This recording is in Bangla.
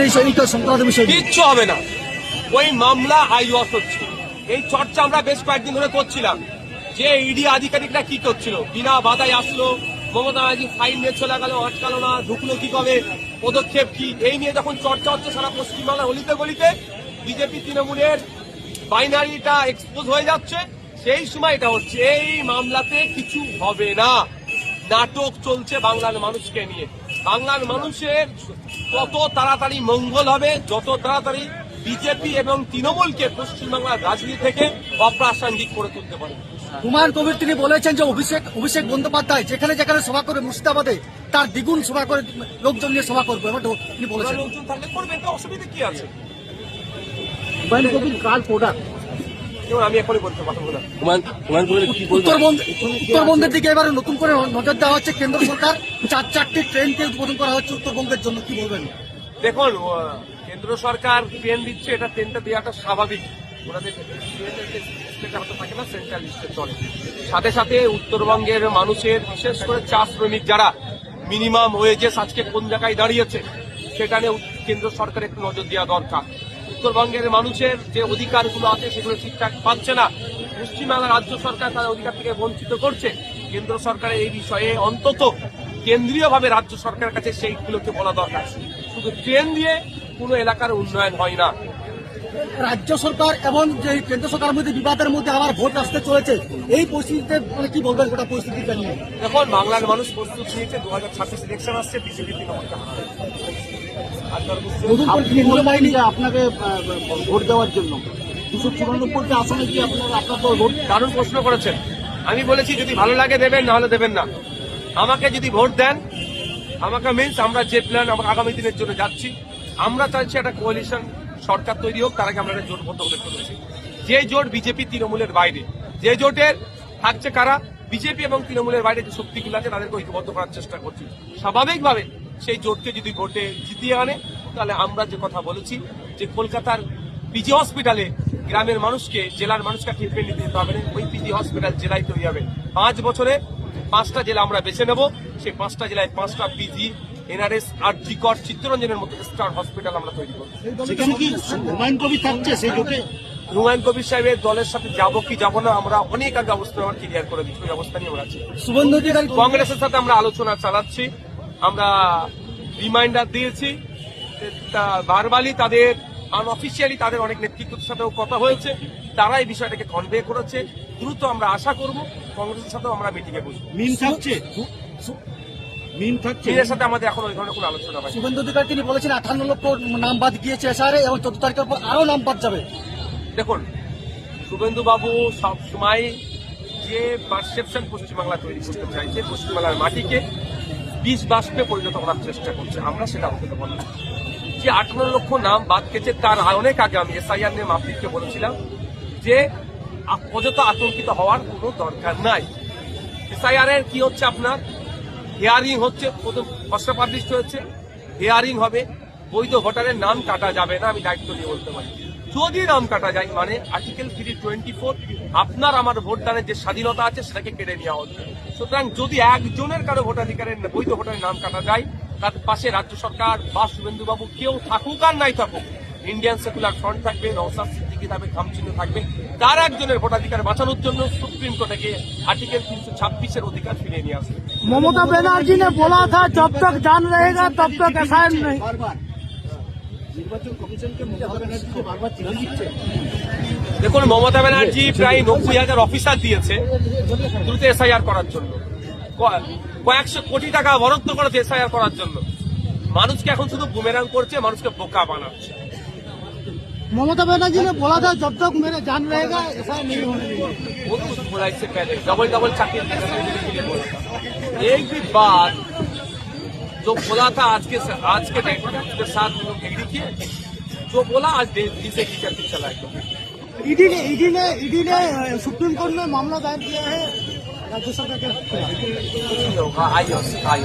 বলছেন এই এই সংক্রান্ত বিষয়? কিচ্ছু হবে না। ওই মামলা আইওয়াস হচ্ছে। এই চর্চা আমরা বেশ কয়েকদিন ধরে করছিলাম। যে ইডি আধিকারিকরা কি করছিল? বিনা বাধায় আসলো, মমতা ব্যানার্জি ফাইন নিয়ে চলে গেল, আটকালো না, ঢুকলো কি কবে, পদক্ষেপ কি? এই নিয়ে যখন চর্চা হচ্ছে সারা পশ্চিমবাংলার অলিতে গলিতে, বিজেপি তৃণমূলের বাইনারিটা এক্সপোজ হয়ে যাচ্ছে। সেই সময় এটা হচ্ছে। এই মামলাতে কিছু হবে না। নাটক চলছে বাংলার মানুষকে নিয়ে। বাংলার মানুষের কত তাড়াতাড়ি মঙ্গল হবে যত তাড়াতাড়ি বিজেপি এবং তৃণমূলকে পশ্চিমবাংলার রাজনীতি থেকে অপ্রাসঙ্গিক করে তুলতে পারে। হুমায়ুন কবির তিনি বলেছেন যে অভিষেক অভিষেক বন্দ্যোপাধ্যায় যেখানে যেখানে সভা করে মুর্শিদাবাদে তার দ্বিগুণ সভা করে লোকজন নিয়ে সভা করবে এবার তিনি বলেছেন। লোকজন থাকলে করবে তো অসুবিধা কি আছে? হুমায়ুন কবির কার প্রোডাক্ট যেমন আমি এখনই বলতে পারব না উত্তরবঙ্গের দিকে এবারে নতুন করে নজর দেওয়া হচ্ছে কেন্দ্র সরকার। চার চারটি ট্রেনকে উদ্বোধন করা হচ্ছে উত্তরবঙ্গের জন্য কি বলবেন? দেখুন কেন্দ্র সরকার ট্রেন দিচ্ছে এটা ট্রেনটা দেওয়াটা স্বাভাবিক। ওনাদের ট্রেনের যে লিস্টটা হয়তো থাকে না সেন্ট্রাল লিস্টে চলে। সাথে সাথে উত্তরবঙ্গের মানুষের বিশেষ করে চা শ্রমিক যারা মিনিমাম ওয়েজেস আজকে কোন জায়গায় দাঁড়িয়েছে সেটা নিয়ে কেন্দ্র সরকার একটু নজর দেওয়া দরকার। উত্তরবঙ্গের মানুষের যে অধিকারগুলো আছে সেগুলো ঠিকঠাক পাচ্ছে না। পশ্চিমবাংলা রাজ্য সরকার তাদের অধিকার থেকে বঞ্চিত করছে। কেন্দ্র সরকারের এই বিষয়ে অন্তত কেন্দ্রীয়ভাবে রাজ্য সরকারের কাছে সেইগুলোকে বলা দরকার। শুধু ট্রেন দিয়ে কোনো এলাকার উন্নয়ন হয় না। রাজ্য সরকার এবং যে কেন্দ্র সরকারের মধ্যে বিবাদের মধ্যে আবার ভোট আসতে চলেছে এই পরিস্থিতিতে মানে কি বলবেন গোটা পরিস্থিতিটা নিয়ে? এখন বাংলার মানুষ প্রস্তুত নিয়েছে দু হাজার ছাব্বিশ ইলেকশন আসছে বিজেপি মনে করেন আপনাকে ভোট দেওয়ার জন্য। দুশো চুরানব্বইটি আসনে কি আপনার আপনার ভোট দারুণ প্রশ্ন করেছেন। আমি বলেছি যদি ভালো লাগে দেবেন না হলে দেবেন না। আমাকে যদি ভোট দেন আমাকে মিন্স আমরা যে প্ল্যান আমরা আগামী দিনের জন্য যাচ্ছি। আমরা চাইছি একটা কোয়ালিশন সরকার তৈরি হোক, তার আগে আমরা একটা জোটবদ্ধ হতে চলেছি। যে জোট বিজেপি তৃণমূলের বাইরে, যে জোটের থাকছে কারা? বিজেপি এবং তৃণমূলের বাইরে যে শক্তিগুলো আছে, তাদেরকে ঐক্যবদ্ধ করার চেষ্টা করছি। স্বাভাবিকভাবে সেই জোটকে যদি ভোটে জিতিয়ে আনে, তাহলে আমরা যে কথা বলেছি, যে কলকাতার পিজি হসপিটালে গ্রামের মানুষকে, জেলার মানুষকে ট্রিটমেন্ট নিতে হবে না। ওই পিজি হসপিটাল জেলায় তৈরি হবে। পাঁচ বছরে পাঁচটা জেলা আমরা বেছে নেব। সেই পাঁচটা জেলায় পাঁচটা পিজি এনআরএস আর জিকর চিত্তরঞ্জনের মতো স্টার হসপিটাল আমরা তৈরি করব। সেখানে কি হুমায়ুন কবি থাকছে? সেই জোটে হুমায়ুন কবির সাহেবের দলের সাথে যাব কি যাব না আমরা অনেক আগে অবস্থা আমরা ক্লিয়ার করে দিচ্ছি ওই অবস্থা নিয়ে আমরা আছি। কংগ্রেসের সাথে আমরা আলোচনা চালাচ্ছি আমরা রিমাইন্ডার দিয়েছি ভার্বালি তাদের আনঅফিসিয়ালি তাদের অনেক নেতৃত্বের সাথেও কথা হয়েছে তারা এই বিষয়টাকে কনভে করেছে দ্রুত আমরা আশা করব কংগ্রেসের সাথেও আমরা মিটিংয়ে বসবো। মিম থাকছে? মিম সাথে আমাদের এখন ওই ধরনের কোনো আলোচনা হয় শুভেন্দু অধিকারী তিনি বলেছেন আঠান্ন লক্ষ নাম বাদ গিয়েছে এসআরে এবং চোদ্দ তারিখের পর আরও নাম বাদ যাবে। দেখুন শুভেন্দু বাবু সব সময় যে পারসেপশন পশ্চিমবাংলা তৈরি করতে চাইছে পশ্চিমবাংলার মাটিকে বিষ বাষ্পে পরিণত করার চেষ্টা করছে। আমরা সেটা হতে দেবো যে আঠারো লক্ষ নাম বাদ গেছে তার অনেক আগে আমি এসআইআর নিয়ে মাফিককে বলেছিলাম যে অযথা আতঙ্কিত হওয়ার কোনো দরকার নাই। এসআইআর এর কি হচ্ছে আপনার? হিয়ারিং হচ্ছে, প্রথম খসড়া পাবলিশ হয়েছে। হিয়ারিং হবে, বৈধ ভোটারের নাম কাটা যাবে না, আমি দায়িত্ব নিয়ে বলতে পারি। যদি নাম কাটা যায় মানে আর্টিকেল থ্রি টোয়েন্টি ফোর আপনার আমার ভোটদানের যে স্বাধীনতা আছে, সেটাকে কেড়ে নেওয়া হচ্ছে। সুতরাং যদি একজনের কারও ভোটাধিকারের, বৈধ ভোটারের নাম কাটা যায়, তার পাশে রাজ্য সরকার বা শুভেন্দু বাবু কেউ থাকুক আর নাই থাকুক ইন্ডিয়ান সেকুলার ফ্রন্ট থাকবে নওসাদ সিদ্দিকি থাকবে খামচিহ্ন থাকবে। তার একজনের ভোটাধিকার বাঁচানোর জন্য সুপ্রিম কোর্টে গিয়ে আর্টিকেল তিনশো ছাব্বিশের অধিকার ফিরিয়ে নিয়ে আসবে। মমতা ব্যানার্জি নে বলা থা জব তক জান রহেগা তব তক এসআইএম নেই। দেখুন মমতা ব্যানার্জি প্রায় নব্বই হাজার অফিসার দিয়েছে দ্রুত এসআইআর করার জন্য। কয়েকশো কোটি টাকা বরাদ্দ করেছে এসআইআর করার জন্য। মানুষকে এখন শুধু বুমেরাং করছে মানুষকে বোকা বানাচ্ছে। ममता बनर्जी ने बोला था जब तक मेरा जान रहेगा ऐसा नहीं होने वो तो कुछ बोला इससे पहले डबल डबल चाकरी के लिए बोला था। एक भी बात जो बोला था आज के आज के डेट में उसके साथ हम लोग एग्री किए। जो बोला आज से की करके चला एकदम ईडी ने ईडी ने ईडी ने सुप्रीम कोर्ट में मामला दायर किया है। राज्य सरकार के आई आई